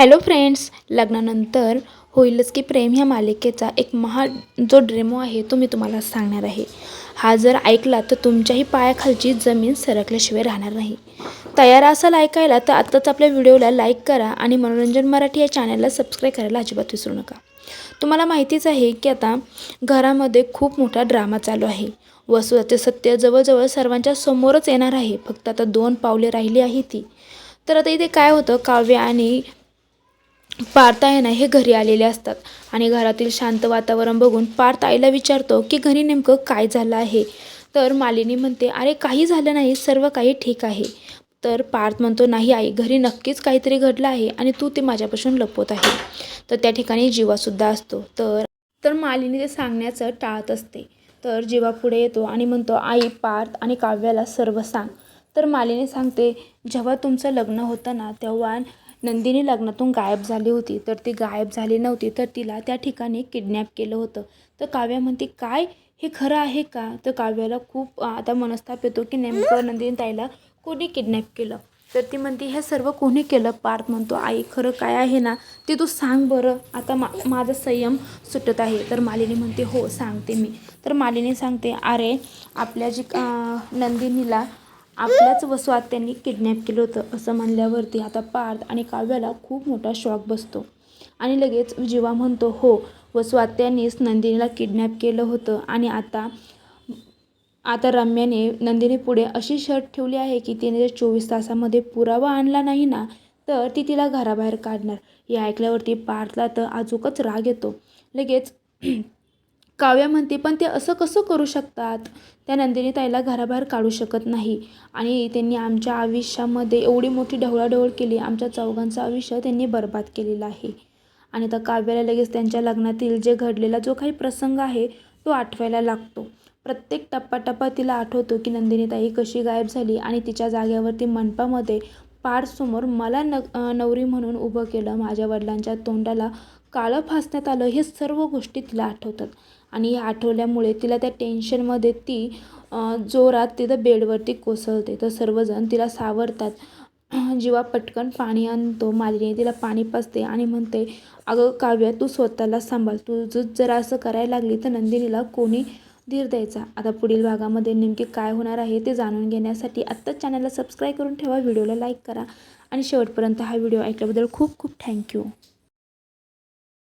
Hello friends लग्नानंतर होईलच की प्रेम ह्या मालिकेचा एक महा जो ड्रेमो आहे तो मी तुम्हाला सांगणार आहे. हा जर ऐकला तर तुमच्याही पायाखालची जमीन सरकल्याशिवाय राहणार नाही. तयार असाल ऐकायला तर आत्ताच आपल्या व्हिडिओला लाईक करा आणि मनोरंजन मराठी या चॅनलला सबस्क्राईब करायला अजिबात विसरू नका. तुम्हाला माहितीच आहे की आता घरामध्ये खूप मोठा ड्रामा चालू आहे. वसुदाचे सत्य जवळजवळ सर्वांच्या समोरच येणार आहे. फक्त आता दोन पावले राहिली आहे ती. तर आता इथे काय होतं? काव्य आणि पार्थ आहे ना हे घरी आलेले असतात. आणि घरातील शांत वातावरण बघून पार्थ आईला विचारतो की घरी नेमकं काय झालं आहे? तर मालिनी म्हणते अरे काही झालं नाही सर्व काही ठीक आहे. तर पार्थ म्हणतो नाही आई घरी नक्कीच काहीतरी घडलं आहे आणि तू ते माझ्यापासून लपवत आहे. तर त्या ठिकाणी जीवासुद्धा असतो. तर तर मालिनी ते सांगण्याचं टाळत असते. तर जीवा पुढे येतो आणि म्हणतो आई पार्थ आणि काव्याला सर्व सांग. तर मालिनी सांगते जेव्हा तुमचं लग्न होतं ना तेव्हा नंदिनी लग्नातून गायब झाली होती. तर ती गायब झाली नव्हती तर तिला त्या ठिकाणी किडनॅप केलं होतं. तर काव्या म्हणते काय? हे खरं आहे का? तर काव्याला खूप आता मनस्ताप येतो की नेमकं नंदिनी ताईला कोणी किडनॅप केलं? तर ती म्हणते हे सर्व कोणी केलं? पार्थ म्हणतो आई खरं काय आहे ना ते तू सांग बरं. आता मा माझा संयम सुटत आहे. तर मालिनी म्हणते हो सांगते मी. तर मालिनी सांगते अरे आपल्या जी नंदिनीला आपल्याच वसवात त्यांनी किडनॅप केलं होतं असं म्हणल्यावरती आता पार्थ आणि काव्याला खूप मोठा शॉक बसतो. आणि लगेच जीवा म्हणतो हो वसवात्यांनीच नंदिनीला किडनॅप केलं होतं आणि आता आता रम्याने नंदिनी पुढे अशी शर्ट ठेवली आहे की तिने जर चोवीस तासामध्ये पुरावा आणला नाही ना तर ती तिला घराबाहेर काढणार. हे ऐकल्यावरती पार्थला तर अजूकच राग येतो. लगेच काव्या म्हणते पण ते असं कसं करू शकतात त्या नंदिनी ताईला घराबाहेर काढू शकत नाही. आणि त्यांनी आमच्या आयुष्यामध्ये एवढी मोठी ढवळाढवळ केली. आमच्या चौघांचं आयुष्य त्यांनी बर्बाद केलेलं आहे. आणि आता काव्याला लगेच त्यांच्या लग्नातील जे घडलेला जो काही प्रसंग आहे तो आठवायला लागतो. प्रत्येक टप्पाटप्पा तिला आठवतो की नंदिनी ताई कशी गायब झाली आणि तिच्या जागेवरती मंडपामध्ये पारसमोर मला न नवरी म्हणून उभं केलं माझ्या वडिलांच्या तोंडाला काळं फासण्यात आलं हे सर्व गोष्टी तिला आठवतात. आणि या आठवल्यामुळे तिला त्या टेन्शनमध्ये ती जोरात तिथं बेडवरती कोसळते. तर सर्वजण तिला सावरतात. जीवा पटकन पाणी आणतो मालिनी तिला पाणी पाजते आणि म्हणते अगं काव्या तू स्वतःला सांभाळ. तू जर असं करायला लागली तर नंदिनीला कोणी धीर द्यायचा. आता पुढील भागामध्ये नेमके काय होणार आहे ते जाणून घेण्यासाठी आत्ताच चॅनलला सबस्क्राईब करून ठेवा व्हिडिओला लाईक करा आणि शेवटपर्यंत हा व्हिडिओ ऐकल्याबद्दल खूप खूप थँक्यू.